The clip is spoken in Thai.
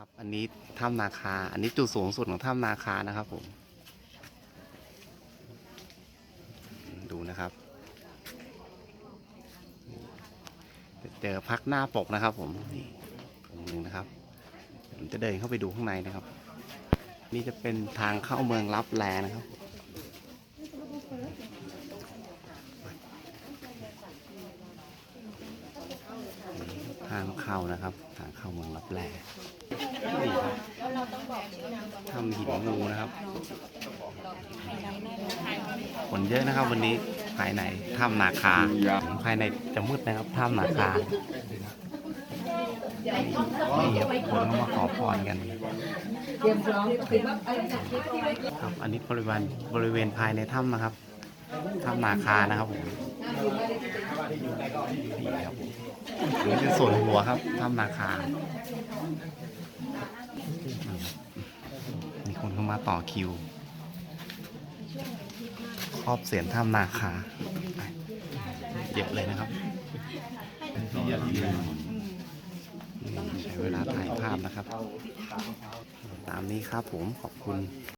ครับอันนี้ถ้ำนาคา อันนี้จุดสูงสุดของถ้ำนาคานะครับผมดูนะครับเจอพักหน้าปกนะครับ ผมนี่องนึงนะครับผมจะเดินเข้าไปดูข้างในนะครับ นี่จะเป็นทางเข้าเมืองลับแลนะครับ ทางเข้านะครับ ทางเข้าเมืองลับแลนี่ครับทำหินงูนะครับคนเยอะนะครับวันนี้ภายในถ้ำนาคาภายในจะมืดนะครับถ้ำนาคานี่ครับคนก็มาขอพรกันครับอันนี้บริเวณบริเวณภายในถ้ำนะครับถ้ำนาคานะครับผมนี่ครับผม นนี้คือส่วนหัวครับถ้ำนาคา มีคนเข้ามาต่อคิว ครอบเสียนถ้ำนาคาเยอะเลยนะครับใช้เวลาถ่ายภาพนะครับ ตามนี้ครับผมขอบคุณ